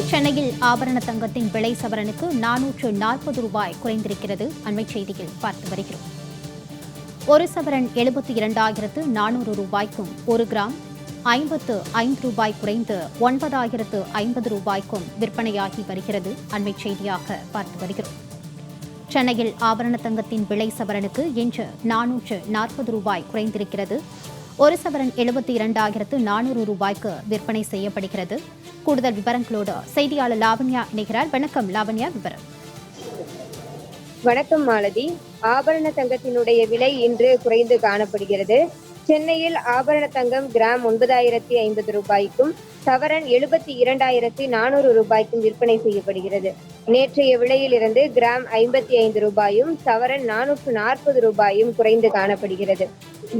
சென்னையில் ஆபரண தங்கத்தின் விலை சவரனுக்கு நானூற்று நாற்பது ரூபாய் குறைந்திருக்கிறது. அண்மை செய்தியில் பார்த்து வருகிறோம். ஒரு சவரன் எழுபத்தி இரண்டாயிரத்து நானூறு ரூபாய்க்கும் ஒரு கிராம் ஐம்பத்து ஐந்து ரூபாய் குறைந்து ஒன்பதாயிரத்து ஐம்பது ரூபாய்க்கும் விற்பனையாகி வருகிறது. அண்மை செய்தியாக பார்த்து வருகிறோம். சென்னையில் ஆபரண தங்கத்தின் விலை சவரனுக்கு இன்று நானூற்று நாற்பது ரூபாய் குறைந்திருக்கிறது. ஒரு சவரன் எழுபத்தி இரண்டாயிரத்து நானூறு ரூபாய்க்கு விற்பனை செய்யப்படுகிறது. கூடுதல் விவரங்களோடு செய்தியாளர் லாவண்யா இணைகிறார். வணக்கம் லாவண்யா விவரம். வணக்கம் மாலதி. ஆபரண தங்கத்தினுடைய விலை இன்று குறைந்து காணப்படுகிறது. சென்னையில் ஆபரண தங்கம் கிராம் ஒன்பதாயிரத்தி ஐம்பது ரூபாய்க்கும் சவரன் எழுபத்தி இரண்டாயிரத்தி நானூறு ரூபாய்க்கும் விற்பனை செய்யப்படுகிறது. நேற்றைய விலையிலிருந்து கிராம் ஐம்பத்தி ஐந்து ரூபாயும் சவரன் நானூற்று நாற்பது ரூபாயும் குறைந்து காணப்படுகிறது.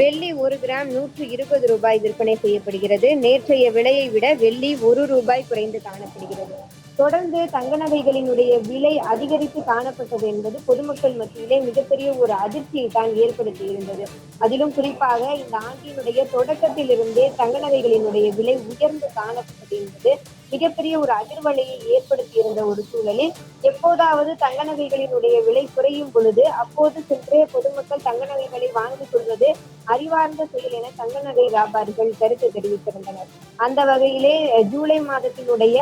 வெள்ளி ஒரு கிராம் நூற்று இருபது ரூபாய் விற்பனை செய்யப்படுகிறது. நேற்றைய விலையை விட வெள்ளி ஒரு ரூபாய் குறைந்து காணப்படுகிறது. தொடர்ந்து தங்க நகைகளினுடைய விலை அதிகரித்து காணப்பட்டது என்பது பொதுமக்கள் மத்தியிலே மிகப்பெரிய ஒரு அதிர்ச்சியை தான் ஏற்படுத்தி இருந்தது. அதிலும் குறிப்பாக இந்த ஆண்டினுடைய தொடக்கத்திலிருந்தே தங்க நகைகளினுடைய விலை உயர்ந்து காணப்பட்டது என்பது மிகப்பெரிய ஒரு அதிர்வலையை ஏற்படுத்தி இருந்த ஒரு சூழலில் எப்போதாவது தங்க நகைகளினுடைய விலை குறையும் பொழுது அப்போது சென்று பொதுமக்கள் தங்க நகைகளை வாங்கிக் கொள்வது அறிவார்ந்த செயல் என தங்க நகை வியாபாரிகள் கருத்து தெரிவித்திருந்தனர். அந்த வகையிலே ஜூலை மாதத்தினுடைய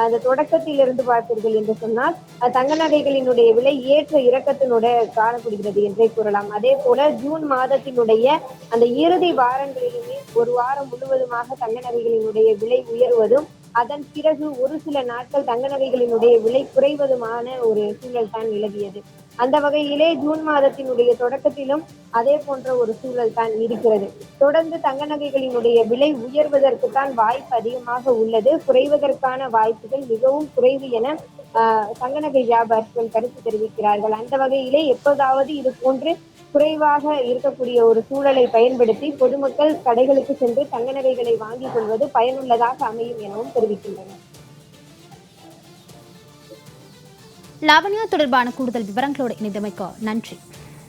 அந்த தொடக்கத்திலிருந்து பார்த்தீர்கள் என்று சொன்னால் தங்க நகைகளினுடைய விலை ஏற்ற இறக்கத்தினுடைய காணப்படுகிறது என்றே கூறலாம். அதே போல ஜூன் மாதத்தினுடைய அந்த இறுதி வாரங்களிலுமே ஒரு வாரம் முழுவதுமாக தங்க நகைகளினுடைய விலை உயர்வதும் அதன் பிறகு ஒரு சில நாட்கள் தங்க நகைகளினுடைய விலை குறைவதுமான ஒரு சூழல் தான் நிலவியது. அந்த வகையிலே ஜூன் மாதத்தினுடைய தொடக்கத்திலும் அதே போன்ற ஒரு சூழல் தான் இருக்கிறது. தொடர்ந்து தங்க நகைகளினுடைய விலை உயர்வதற்கு தான் வாய்ப்பு அதிகமாக உள்ளது. குறைவதற்கான வாய்ப்புகள் மிகவும் குறைவு என தங்க நகை வியாபாரிகள் கருத்து தெரிவிக்கிறார்கள். அந்த வகையிலே எப்போதாவது இது போன்று குறைவாக இருக்கக்கூடிய ஒரு சூழலை பயன்படுத்தி பொதுமக்கள் கடைகளுக்கு சென்று தங்க நகைகளை வாங்கிக் கொள்வது பயனுள்ளதாக அமையும் எனவும் தெரிவிக்கின்றனர். லாவண்யா தொடர்பான கூடுதல் விவரங்களோடு இணைந்தமைக்கு நன்றி.